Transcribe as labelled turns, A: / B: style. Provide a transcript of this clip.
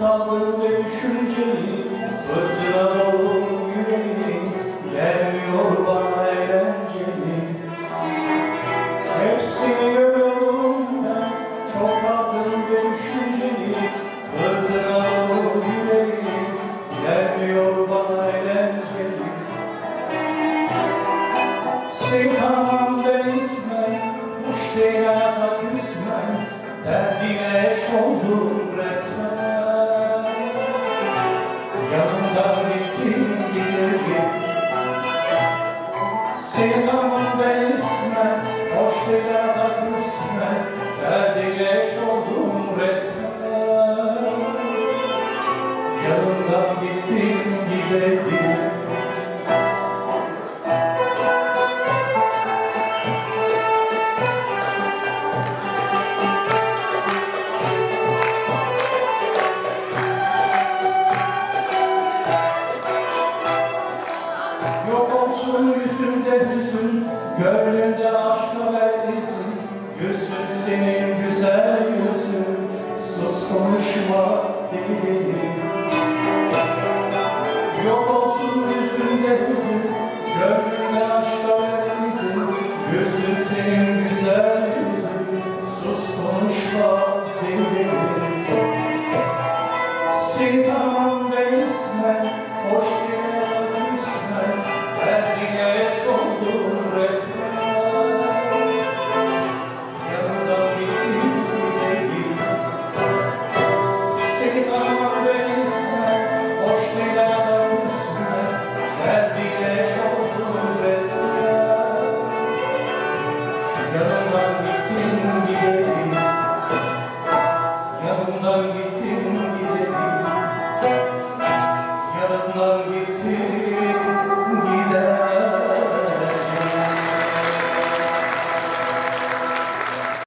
A: kaldım ve düşünceli Fırtına dolu yüreğim Gelmiyor bana eğlenceli. Hepsini görüyorum ben Çok ve düşünceli Fırtına dolu yüreğim Gelmiyor bana eğlenceli. Sevdamam ben ismen Kuş değil hayata küsmen Derdine eş oldum resmen Sevdamam ben ismen Hoş değil hayata küsmen Derdine eş oldum resmen Yanımdan gittin gidelim olsun yüzünde hüzün, gönlünde aşka ver izin. Gülsün senin güzel yüzün, sus konuşma dilim. Yok olsun yüzünde hüzün, gönlünde aşka ver izin. Gülsün senin güzel yüzün, sus konuşma. Sevdamam ben ismen, hoş Yanımdan gittin